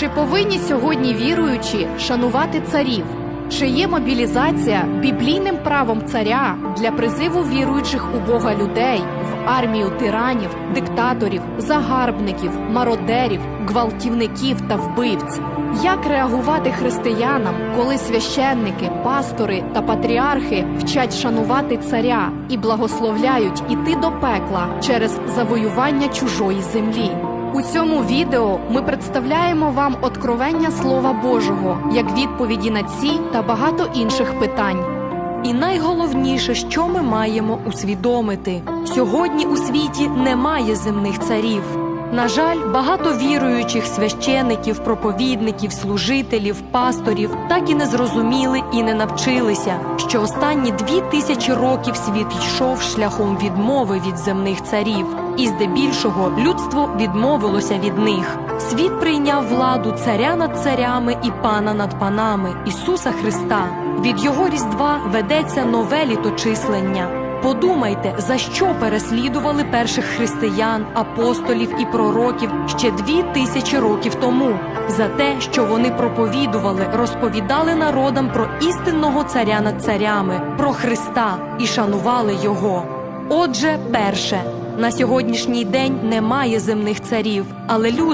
Чи повинні сьогодні віруючі шанувати царів? Чи є мобілізація біблійним правом царя для призиву віруючих у Бога людей в армію тиранів, диктаторів, загарбників, мародерів, гвалтівників та вбивць? Як реагувати християнам, коли священники, пастори та патріархи вчать шанувати царя і благословляють іти до пекла через завоювання чужої землі? У цьому відео ми представляємо вам откровення Слова Божого як відповіді на ці та багато інших питань. І найголовніше, що ми маємо усвідомити: сьогодні у світі немає земних царів. На жаль, багато віруючих священиків, проповідників, служителів, пасторів так і не зрозуміли і не навчилися, що останні дві тисячі років світ йшов шляхом відмови від земних царів, і здебільшого людство відмовилося від них. Світ прийняв владу царя над царями і пана над панами Ісуса Христа. Від його різдва ведеться нове літочислення. Подумайте, за що переслідували перших християн, апостолів і пророків ще дві тисячі років тому, за те, що вони проповідували, розповідали народам про істинного царя над царями, про Христа і шанували його. Отже, перше на сьогоднішній день немає земних царів, але люди.